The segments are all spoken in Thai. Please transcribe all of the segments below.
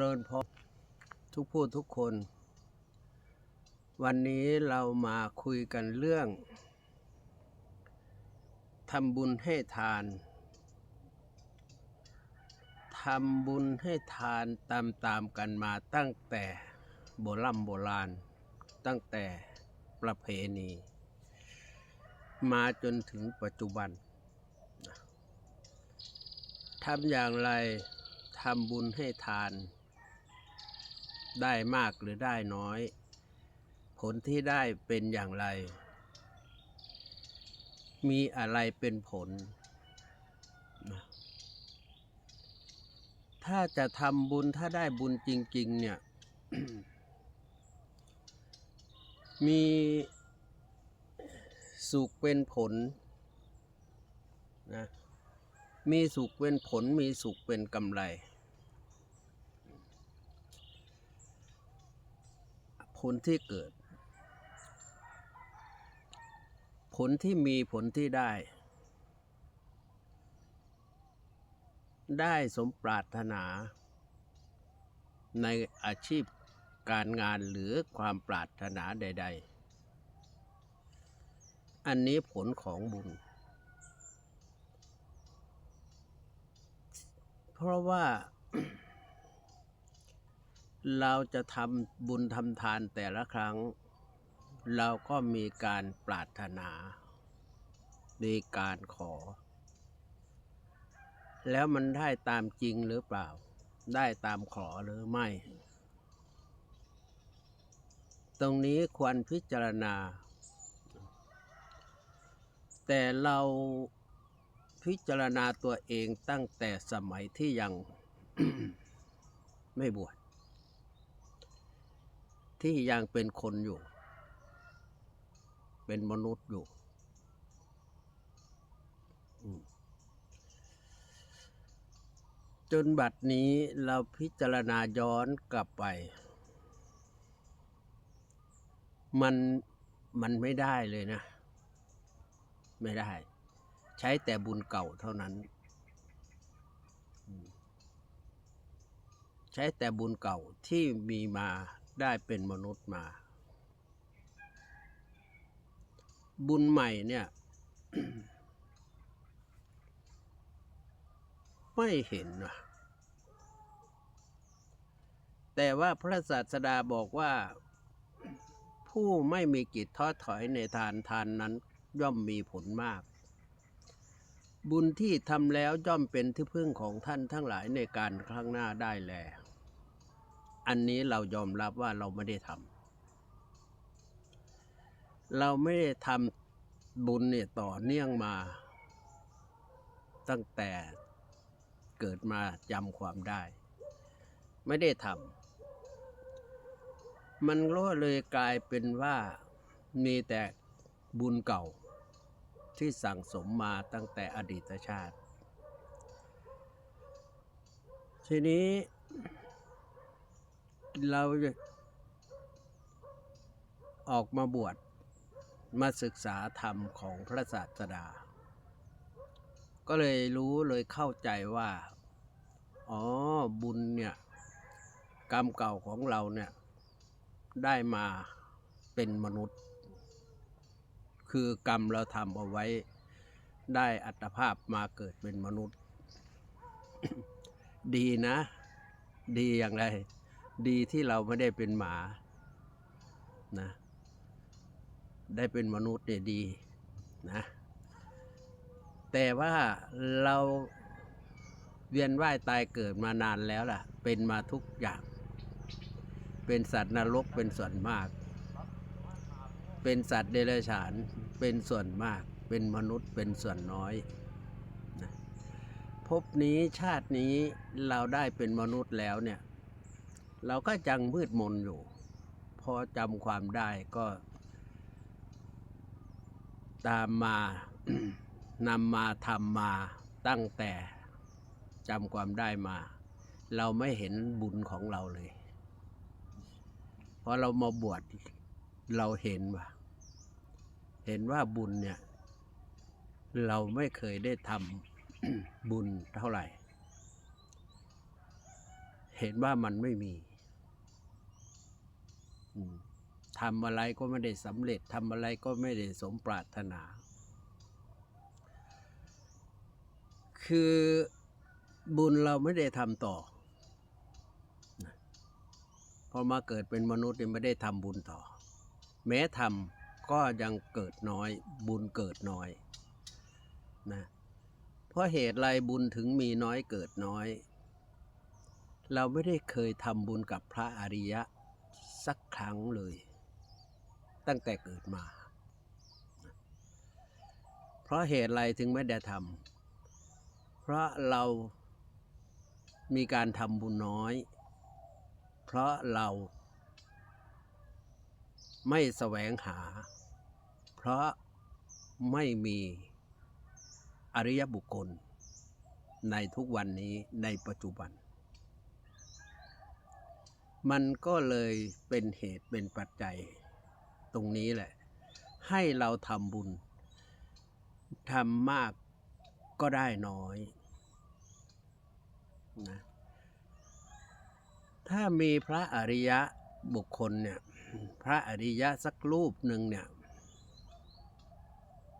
ริญพรทุกผู้ทุกคน วันนี้เรามาคุยกันเรื่องทำบุญให้ทานทำบุญให้ทานตามตามกันมาตั้งแต่โบราณโบราณ ตั้งแต่ประเพณี มาจนถึงปัจจุบันทำอย่างไรทำบุญให้ทาน ได้มากหรือได้น้อย ผลที่ได้เป็นอย่างไร มีอะไรเป็นผล ถ้าจะทำบุญถ้าได้บุญจริง ๆ เนี่ย มีสุขเป็นผลนะมีสุขเป็นผลมีสุขเป็นกำไร ผลที่เกิด ผลที่มีผลที่ได้ ได้สมปรารถนา ในอาชีพการงานหรือความปรารถนาใด ๆ อันนี้ผลของบุญ เพราะว่า เราจะทำบุญทำทานแต่ละครั้ง เราก็มีการปรารถนา มีการขอ แล้วมันได้ตามจริงหรือเปล่า ได้ตามขอหรือไม่ ตรงนี้ควรพิจารณา แต่เราพิจารณาตัวเองตั้งแต่สมัยที่ยังไม่บวช ที่ยังเป็นคนอยู่ เป็นมนุษย์อยู่ จนบัดนี้เราพิจารณาย้อนกลับไป มันมันไม่ได้เลยนะ ไม่ได้ ใช้แต่บุญเก่าเท่านั้น ใช้แต่บุญเก่าที่มีมา ได้เป็นมนุษย์มา บุญใหม่เนี่ย ไม่เห็นว่ะแต่ว่าพระศาสดาบอกว่า ผู้ไม่มีกิจท้อถอยในทานทานนั้นย่อมมีผลมาก บุญที่ทำแล้วย่อมเป็นที่พึ่งของท่านทั้งหลายในการข้างหน้าได้แล อันนี้เรายอมรับว่าเราไม่ได้ทำเราไม่ได้ทำบุญเนี่ยต่อเนื่องมา ตั้งแต่เกิดมาจำความได้ ไม่ได้ทำมันก็เลยกลายเป็นว่ามีแต่บุญเก่าที่สั่งสมมาตั้งแต่อดีตชาติ ทีนี้ เราออกมาบวชมาศึกษาธรรมของพระศาสดา ก็เลยรู้เลยเข้าใจว่า อ๋อบุญเนี่ยกรรมเก่าของเราเนี่ยได้มาเป็นมนุษย์ คือกรรมเราทำเอาไว้ได้อัตภาพมาเกิดเป็นมนุษย์ ดีนะ ดีอย่างไร ดีที่เราไม่ได้เป็นหมานะได้เป็นมนุษย์เนี่ยดีนะแต่ว่าเราเวียนว่ายตายเกิดมานานแล้วล่ะ เป็นมาทุกอย่าง เป็นสัตว์นรกเป็นส่วนมาก เป็นสัตว์เดรัจฉานเป็นส่วนมาก เป็นมนุษย์เป็นส่วนน้อยนะภพนี้ชาตินี้เราได้เป็นมนุษย์แล้วเนี่ย เราก็จังมืดมนอยู่ พอจำความได้ก็ ตามมานำมาทำมาตั้งแต่จำความได้มา เราไม่เห็นบุญของเราเลยพอเรามาบวชเราเห็นว่า เห็นว่าบุญเนี่ย เราไม่เคยได้ทำบุญเท่าไหร่ เห็นว่ามันไม่มี ทำอะไรก็ไม่ได้สำเร็จทำอะไรก็ไม่ได้สมปรารถนา คือบุญเราไม่ได้ทำต่อพอมาเกิดเป็นมนุษย์เนี่ยไม่ได้ทำบุญต่อ แม้ทำก็ยังเกิดน้อย บุญเกิดน้อยนะเพราะเหตุไรบุญถึงมีน้อยเกิดน้อย เราไม่ได้เคยทำบุญกับพระอริยะ สักครั้งเลย ตั้งแต่เกิดมา เพราะเหตุอะไรถึงไม่ได้ทำเพราะเรามีการทำบุญน้อย เพราะเราไม่แสวงหา เพราะไม่มีอริยบุคคล ในทุกวันนี้ในปัจจุบัน มันก็เลยเป็นเหตุเป็นปัจจัยตรงนี้แหละ ให้เราทำบุญทำมากก็ได้น้อยนะถ้ามีพระอริยะบุคคลเนี่ยพระอริยะสักรูปหนึ่งเนี่ย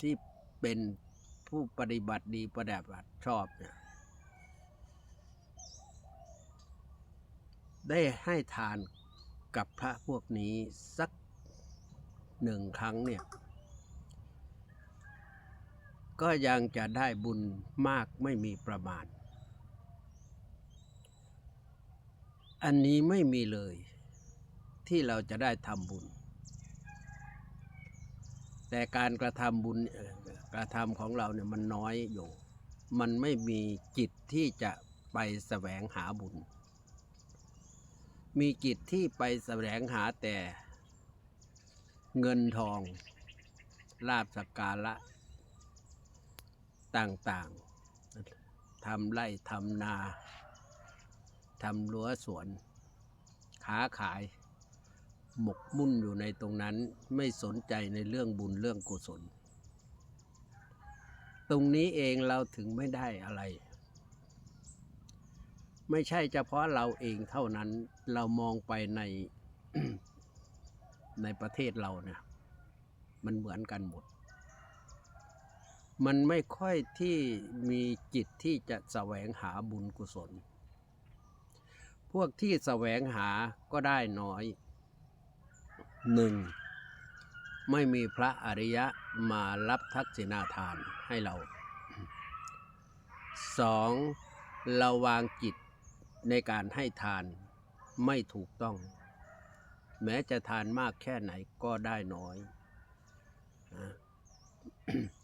ที่เป็นผู้ปฏิบัติดีปฏิบัติชอบเนี่ย ได้ให้ทานกับพระพวกนี้สักหนึ่งครั้งเนี่ย ก็ยังจะได้บุญมากไม่มีประมาณ อันนี้ไม่มีเลยที่เราจะได้ทำบุญ แต่การกระทำบุญกระทำของเราเนี่ยมันน้อยอยู่ มันไม่มีจิตที่จะไปแสวงหาบุญ มีจิตที่ไปแสวงหาแต่ เงินทองลาบสักการะ ต่างๆทำไร่ทำนาทำรั้วสวน ค้าขาย หมกมุ่นอยู่ในตรงนั้นไม่สนใจในเรื่องบุญเรื่องกุศล ตรงนี้เองเราถึงไม่ได้อะไร ไม่ใช่เฉพาะเราเองเท่านั้น เรามองไปในในประเทศเราเนี่ย มันเหมือนกันหมด มันไม่ค่อยที่มีจิตที่จะแสวงหาบุญกุศล พวกที่แสวงหาก็ได้น้อยหนึ่งไม่มีพระอริยะมารับทักษิณาทานให้เราสองเราวางจิตในการให้ทาน ไม่ถูกต้อง แม้จะทานมากแค่ไหนก็ได้น้อย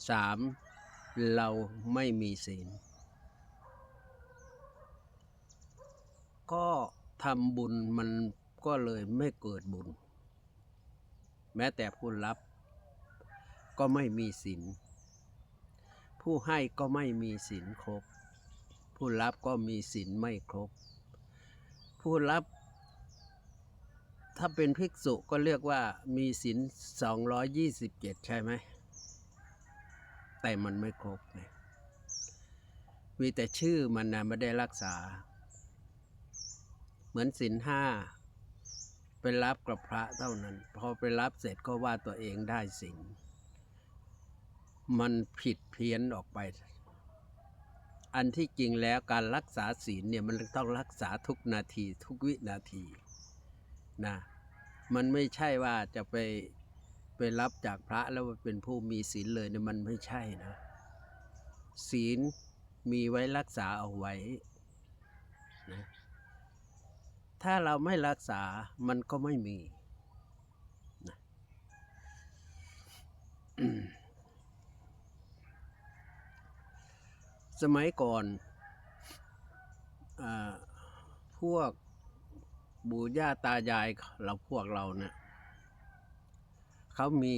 สามเราไม่มีศีล ก็ทำบุญมันก็เลยไม่เกิดบุญ แม้แต่ผู้รับก็ไม่มีศีลผู้ให้ก็ไม่มีศีลครบ ผู้รับก็มีศีลไม่ครบ ผู้รับ ถ้าเป็นภิกษุก็เรียกว่ามีศีล227ใช่ไหม แต่มันไม่ครบไงมีแต่ชื่อมันนะไม่ได้รักษา เหมือนศีลห้าไปรับกับพระเท่านั้น พอไปรับเสร็จก็ว่าตัวเองได้ศีลมันผิดเพี้ยนออกไป อันที่จริงแล้วการรักษาศีลเนี่ยมันต้องรักษาทุกนาทีทุกวินาทีนะ มันไม่ใช่ว่าจะไปไปรับจากพระแล้วเป็นผู้มีศีลเลยเนี่ยมันไม่ใช่นะ ศีลมีไว้รักษาเอาไว้นะถ้าเราไม่รักษามันก็ไม่มีนะสมัยก่อนอาพวก ปู่ย่าตายายเราพวกเราเนี่ยเขามี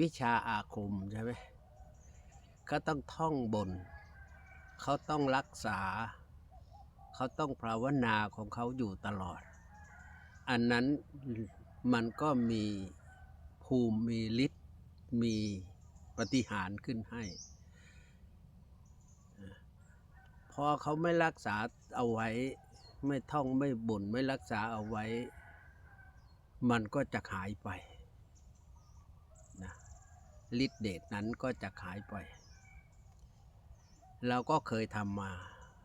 วิชาอาคมใช่ไหมเขาต้องท่องบน เขาต้องรักษา เขาต้องภาวนาของเขาอยู่ตลอด อันนั้นมันก็มีภูมิมีฤทธิ์มีปฏิหารขึ้นให้ พอเขาไม่รักษาเอาไว้ ไม่ท่องไม่บ่นไม่รักษาเอาไว้ มันก็จะหายไปนะฤทธิเดชนั้นก็จะหายไป เราก็เคยทำมา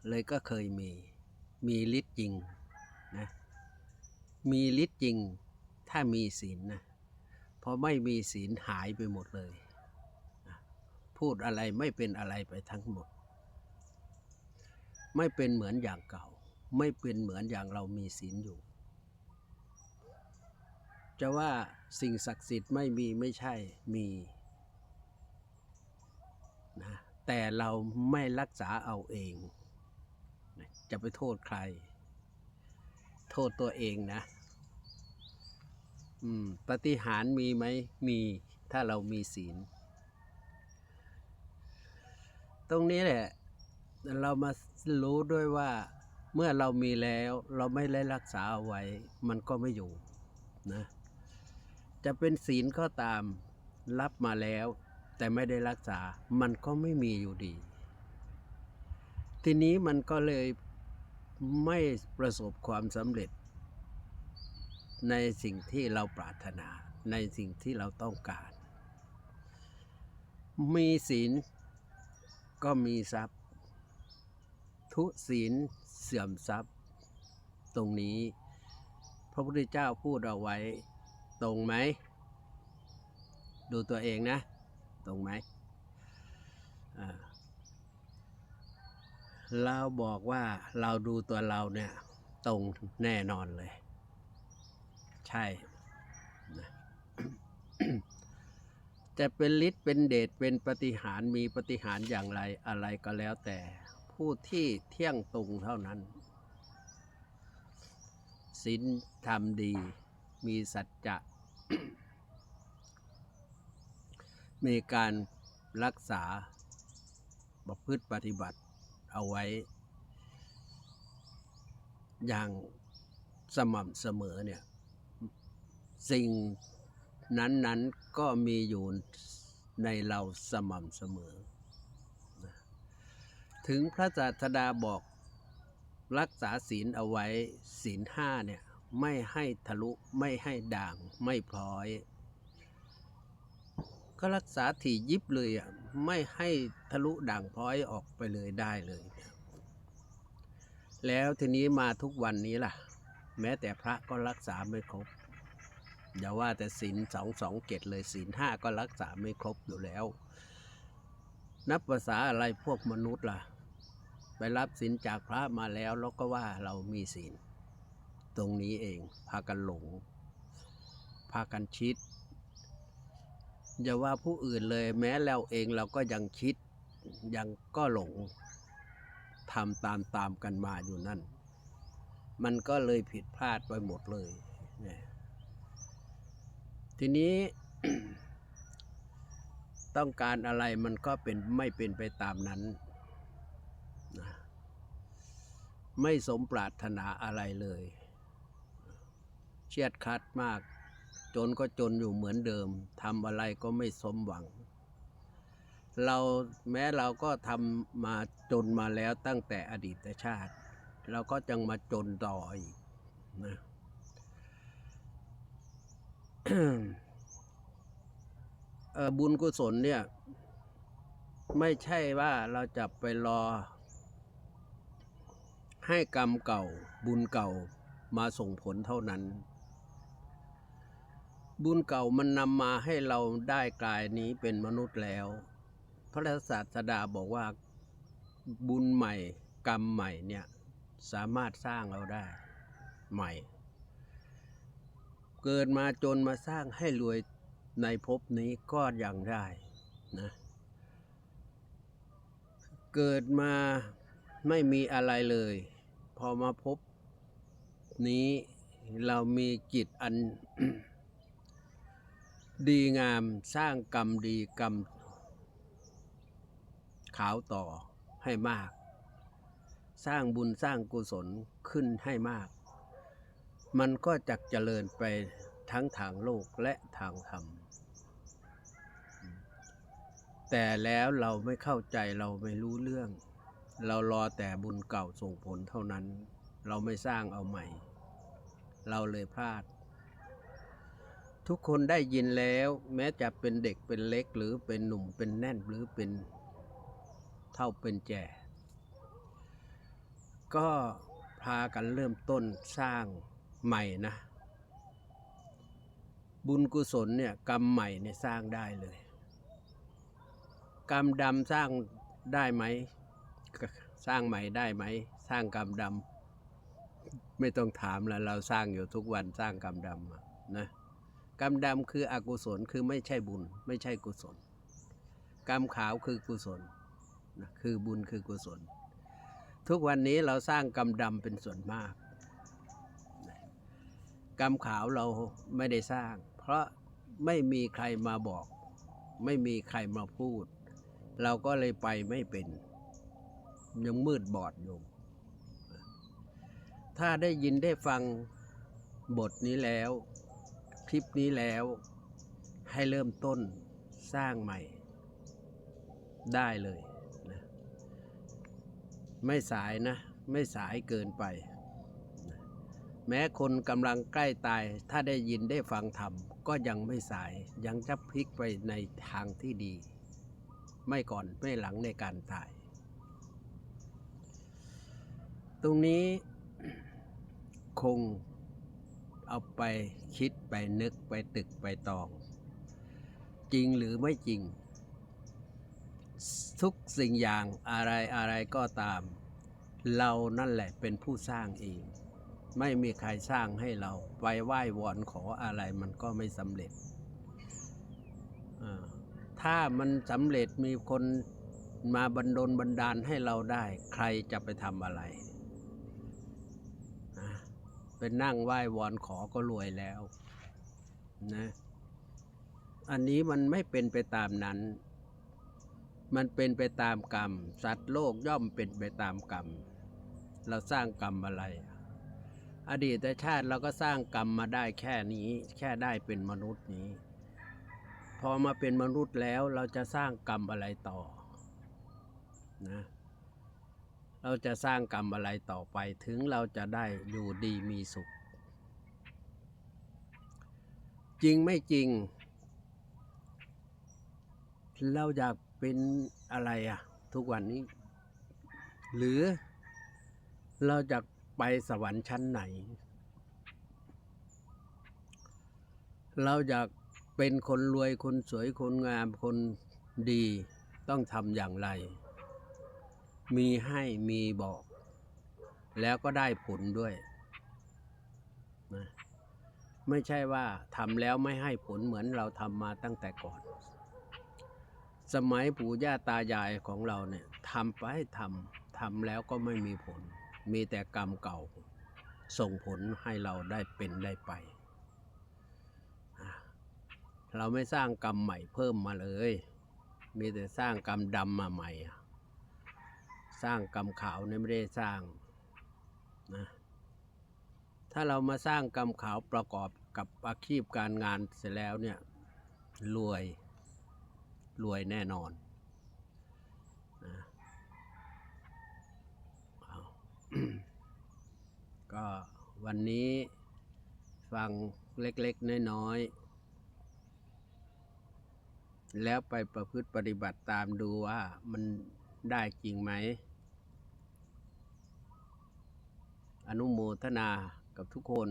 เลยก็เคยมี มีฤทธิ์จริงนะมีฤทธิ์จริงถ้ามีศีลนะพอไม่มีศีลหายไปหมดเลยนะพูดอะไรไม่เป็นอะไรไปทั้งหมด ไม่เป็นเหมือนอย่างเก่า ไม่เป็นเหมือนอย่างเรามีศีลอยู่ จะว่าสิ่งศักดิ์สิทธิ์ไม่มีไม่ใช่มีนะแต่เราไม่รักษาเอาเอง จะไปโทษใคร โทษตัวเองนะอืมปฏิหารมีไหมมีถ้าเรามีศีล ตรงนี้แหละ เรามารู้ด้วยว่า เมื่อเรามีแล้วเราไม่ได้รักษาเอาไว้ มันก็ไม่อยู่นะจะเป็นศีลก็ตามรับมาแล้ว แต่ไม่ได้รักษา มันก็ไม่มีอยู่ดี ทีนี้มันก็เลยไม่ประสบความสำเร็จ ในสิ่งที่เราปรารถนาในสิ่งที่เราต้องการ มีศีลก็มีทรัพย์ ทุศีล เสื่อมทรัพย์ ตรงนี้ พระพุทธเจ้าพูดเอาไว้ตรงไหม ดูตัวเองนะ ตรงไหมเราบอกว่าเราดูตัวเราเนี่ย ตรงแน่นอนเลย ใช่จะเป็นฤทธิ์เป็นเดชเป็นปฏิหารมีปฏิหารอย่างไรอะไรก็แล้วแต่ ผู้ที่เที่ยงตรงเท่านั้นศีลธรรมดี มีสัจจะ มีการรักษาประพฤติปฏิบัติเอาไว้ อย่างสม่ำเสมอเนี่ย สิ่งนั้น ๆ ก็มีอยู่ในเราสม่ำเสมอ ถึงพระศาสดาบอกรักษาศีลเอาไว้ศีลห้าเนี่ยไม่ให้ทะลุไม่ให้ด่างไม่พลอย ก็รักษาถี่ยิบเลยอะไม่ให้ทะลุด่างพร้อยออกไปเลยได้เลย แล้วทีนี้มาทุกวันนี้ล่ะ แม้แต่พระก็รักษาไม่ครบอย่าว่าแต่ศีลสองสองเกตเลยศีลห้าก็รักษาไม่ครบอยู่แล้ว นับภาษาอะไรพวกมนุษย์ล่ะ ไปรับศีลจากพระมาแล้วแล้วก็ว่าเรามีศีล ตรงนี้เองพากันหลง พากันคิด อย่าว่าผู้อื่นเลยแม้เราเองเราก็ยังคิดยังก็หลงทำตามตามกันมาอยู่นั่น มันก็เลยผิดพลาดไปหมดเลยเนี่ยทีนี้ต้องการอะไรมันก็เป็นไม่เป็นไปตามนั้นนะ ไม่สมปรารถนาอะไรเลยเชียดคัดมาก จนก็จนอยู่เหมือนเดิมทำอะไรก็ไม่สมหวัง เราแม้เราก็ทำมาจนมาแล้วตั้งแต่อดีตชาติ เราก็จังมาจนต่ออีกนะบุญกุศลเนี่ย ไม่ใช่ว่าเราจะไปรอ ให้กรรมเก่าบุญเก่ามาส่งผลเท่านั้น บุญเก่ามันนำมาให้เราได้กลายนี้เป็นมนุษย์แล้ว พระศาสดาบอกว่าบุญใหม่กรรมใหม่เนี่ยสามารถสร้างเราได้ใหม่ เกิดมาจนมาสร้างให้รวยในภพนี้ก็ยังได้นะเกิดมาไม่มีอะไรเลย พอมาพบนี้เรามีจิตอัน ดีงามสร้างกรรมดีกรรม ขาวต่อให้มาก สร้างบุญสร้างกุศลขึ้นให้มาก มันก็จะเจริญไปทั้งทางโลกและทางธรรม แต่แล้วเราไม่เข้าใจเราไม่รู้เรื่อง เรารอแต่บุญเก่าส่งผลเท่านั้น เราไม่สร้างเอาใหม่ เราเลยพลาด ทุกคนได้ยินแล้วแม้จะเป็นเด็กเป็นเล็กหรือเป็นหนุ่มเป็นแน่นหรือเป็นเท่าเป็นแก่ก็พากันเริ่มต้นสร้างใหม่นะ บุญกุศลเนี่ยกรรมใหม่เนี่ยสร้างได้เลย กรรมดำสร้างได้ไหม สร้างใหม่ได้ไหม สร้างกรรมดำไม่ต้องถามแล้วเราสร้างอยู่ทุกวันสร้างกรรมดำนะกรรมดำคืออกุศลคือไม่ใช่บุญ ไม่ใช่กุศล กรรมขาวคือกุศลนะคือบุญคือกุศล ทุกวันนี้เราสร้างกรรมดำเป็นส่วนมาก กรรมขาวเราไม่ได้สร้าง เพราะไม่มีใครมาบอก ไม่มีใครมาพูด เราก็เลยไปไม่เป็น ยังมืดบอดอยู่ถ้าได้ยินได้ฟังบทนี้แล้ว คลิปนี้แล้ว ให้เริ่มต้นสร้างใหม่ ได้เลยนะไม่สายนะ ไม่สายเกินไป แม้คนกำลังใกล้ตาย ถ้าได้ยินได้ฟังธรรมก็ยังไม่สายยังจะพลิกไปในทางที่ดี ไม่ก่อนไม่หลังในการตาย ตรงนี้คงเอาไปคิดไปนึกไปตึกไปตอง จริงหรือไม่จริง ทุกสิ่งอย่างอะไรอะไรก็ตาม เรานั่นแหละเป็นผู้สร้างเอง ไม่มีใครสร้างให้เราไปไหว้วอนขออะไรมันก็ไม่สำเร็จ ถ้ามันสำเร็จมีคนมาบันดลบันดาลให้เราได้ ใครจะไปทำอะไร เป็นนั่งไหว้วอนขอก็รวยแล้วนะ อันนี้มันไม่เป็นไปตามนั้น มันเป็นไปตามกรรม สัตว์โลกย่อมเป็นไปตามกรรม เราสร้างกรรมอะไร อดีตชาติเราก็สร้างกรรมมาได้แค่นี้ แค่ได้เป็นมนุษย์นี้ พอมาเป็นมนุษย์แล้วเราจะสร้างกรรมอะไรต่อนะ เราจะสร้างกรรมอะไรต่อไปถึงเราจะได้อยู่ดีมีสุข จริงไม่จริง เราอยากเป็นอะไรอะทุกวันนี้ หรือเราจะไปสวรรค์ชั้นไหน เราอยากเป็นคนรวยคนสวยคนงามคนดีต้องทำอย่างไร มีให้มีบอก แล้วก็ได้ผลด้วยนะไม่ใช่ว่าทำแล้วไม่ให้ผลเหมือนเราทำมาตั้งแต่ก่อน สมัยปู่ย่าตายายของเราเนี่ยทำไปทำทำแล้วก็ไม่มีผล มีแต่กรรมเก่า ส่งผลให้เราได้เป็นได้ไป เราไม่สร้างกรรมใหม่เพิ่มมาเลย มีแต่สร้างกรรมดำมาใหม่ สร้างกรรมขาวเนี่ยไม่ได้สร้างนะถ้าเรามาสร้างกรรมขาวประกอบกับอาชีพการงานเสร็จแล้วเนี่ยรวยรวยแน่นอนนะก็วันนี้ฟังเล็กๆ น้อยๆ แล้วไปประพฤติปฏิบัติตามดูว่ามันได้จริงไหม อนุโมทนากับทุกคน